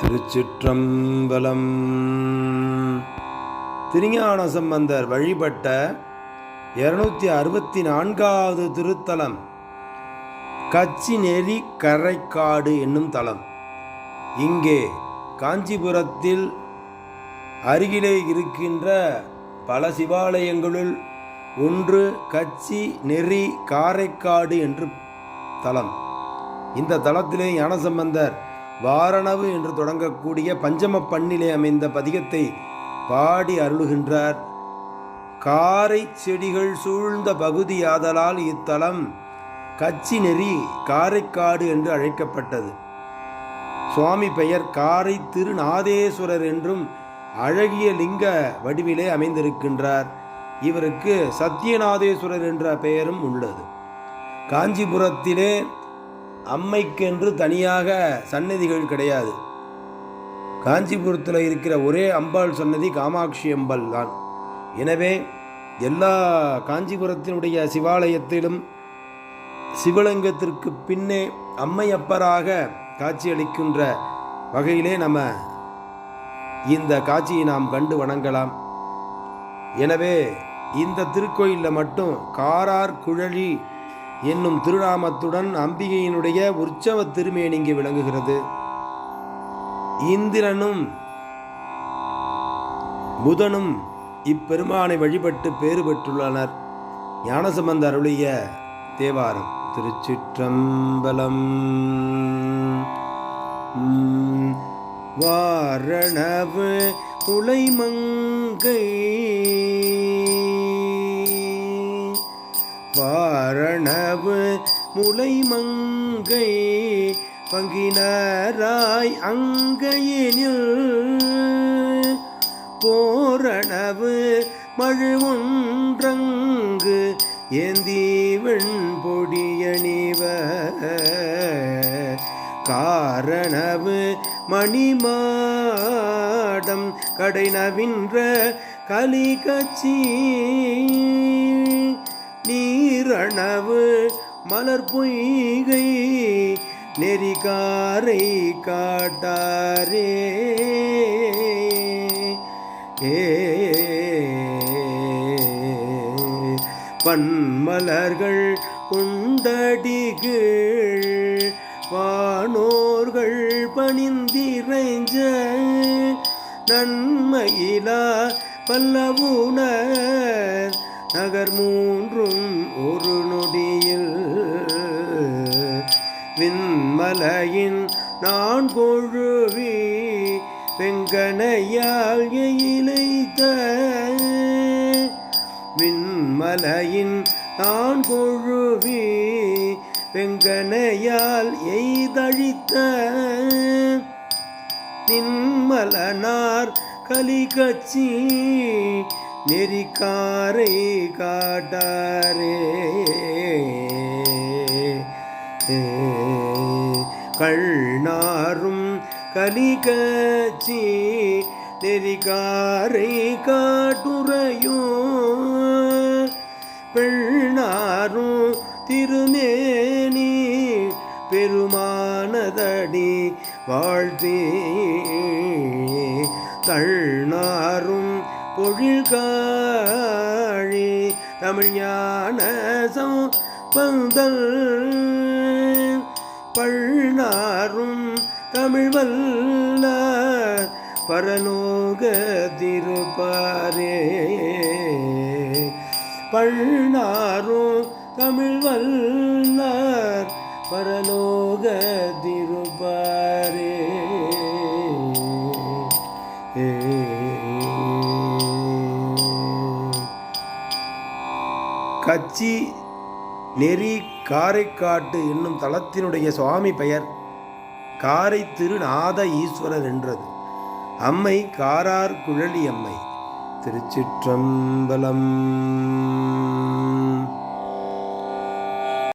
திருச்சிற்றம்பலம். திருஞான சம்பந்தர் வழிபட்ட இருநூத்தி அறுபத்தி நான்காவது திருத்தலம். கச்சி நெறி கரைக்காடு என்னும் தலம். இங்கே காஞ்சிபுரத்தில் அருகிலே இருக்கின்ற பல சிவாலயங்களுள் ஒன்று கச்சி நெறி காரைக்காடு என்று தலம். இந்த தலத்திலே ஞானசம்பந்தர் வாரணவு என்று தொடங்கக்கூடிய பஞ்சம பண்ணிலே அமைந்த பதிகத்தை பாடி அருளுகின்றார். காரை செடிகள் சூழ்ந்த பகுதியாதலால் இத்தலம் கச்சி நெறி காரைக்காடு என்று அழைக்கப்பட்டது. சுவாமி பெயர் காரை திருநாதேஸ்வரர் என்றும் அழகிய லிங்க வடிவிலே அமைந்திருக்கின்றார். இவருக்கு சத்தியநாதேஸ்வரர் என்ற பெயரும் உள்ளது. காஞ்சிபுரத்திலே அம்மைக்கென்று தனியாக சன்னதிகள் கிடையாது. காஞ்சிபுரத்தில் இருக்கிற ஒரே அம்பாள் சன்னதி காமாட்சி அம்பாள் தான். எனவே எல்லா காஞ்சிபுரத்தினுடைய சிவாலயத்திலும் சிவலிங்கத்திற்கு பின்னே அம்மையப்பராக காட்சியளிக்கின்ற வகையிலே நம்ம இந்த காட்சியை நாம் கண்டு வணங்கலாம். எனவே இந்த திருக்கோயிலில் மட்டும் காரார் குழலி என்னும் திருநாமத்துடன் அம்பிகையினுடைய உற்சவ திருமேனி இங்கு விளங்குகிறது. இந்திரனும் புதனும் இப்பெருமானை வழிபட்டு பேறு பெற்றுள்ளனர். ஞானசம்பந்த அருளிய தேவாரம் திருச்சிற்றம்பலம். வாரணவு குலைமங்கை. வாரணவு முலைமங்கை பங்கினராய் அங்கையினில் போரணவு மழுவொன்றங்கு ஏந்தி வெண்பொடியணிவ காரணவு மணிமாடம் கடை நவின்ற கலிகச்சி. நீரணவு மலர் பொய்கை நெறிகாரை காட்டாரே. ஏ பன்மலர்கள் குண்டடிகள் வானோர்கள் பணிந்திரைஞ்ச நன்மையிலா பல்லவுணர் நகர் மூன்றும் ஒரு நொடியில். விண்மலையின் நான் கொழுவி வெங்கனையால் எயிலைத்த. விண்மலையின் நான் கொழுவி வெங்கனையால் எய்தழித்த. நின்மலனார் கலிகச்சி நெறிக்காரை காட்டாரே. கள்நாரும் கலிகச்சி நெறிகாரை காட்டுறையும். பெண்ணாரும் திருமேனி பெருமானதடி வாழ்த்தே. தள்ளாரும் பொழில்காழி தமிழ் ஞான பந்தல் பழ்நாரும் தமிழ் வல்ல பரலோக திருப்பாரே. பழ்நாரும் தமிழ் வல்லார் பரலோக திருப்பாரே. கச்சி நெறி காரைக்காட்டு என்னும் தலத்தினுடைய சுவாமி பெயர் காரை திருநாத ஈஸ்வரர் என்றது. அம்மை காரார் குழலி அம்மை திருச்சிற்றம்பலம்.